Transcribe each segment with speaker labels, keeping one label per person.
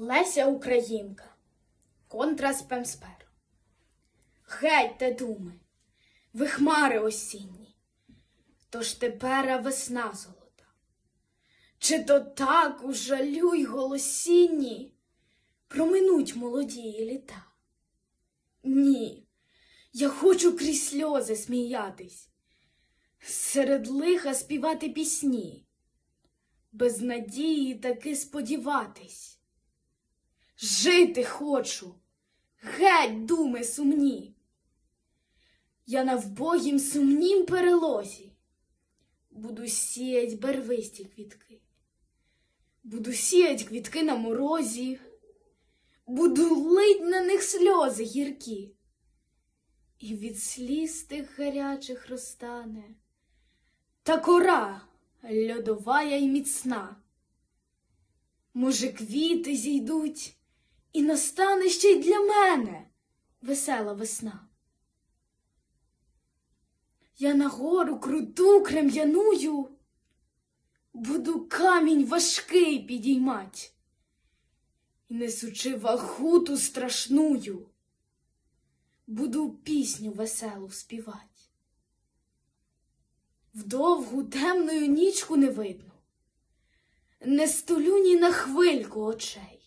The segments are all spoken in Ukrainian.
Speaker 1: Леся Українка. Контра Спемспер. Геть те думи, ви хмари осінні, тож тепера весна золота. Чи то так у жалю голосінні проминуть молодії літа? Ні, я хочу крізь сльози сміятись, серед лиха співати пісні, без надії таки сподіватись. Жити хочу, геть думи сумні. Я на вбогім сумнім перелозі. Буду сіять барвисті квітки, буду сіять квітки на морозі, буду лить на них сльози гіркі, і від сліз тих гарячих розтане. Та кора льодовая й міцна. Може, квіти зійдуть, і настане ще й для мене весела весна. Я на гору круту крем'яную, буду камінь важкий підіймать, і несучи вагуту страшную, буду пісню веселу співать. Вдовгу темною нічку не видно, не столю ні на хвильку очей,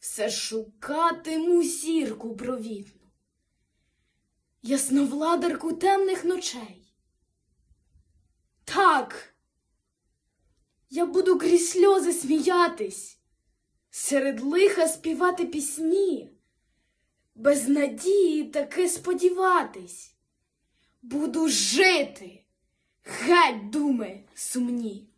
Speaker 1: все шукатиму зірку провідну ясновладарку темних ночей. Так, я буду крізь сльози сміятись, серед лиха співати пісні, без надії таки сподіватись. Буду жити, геть думи сумні.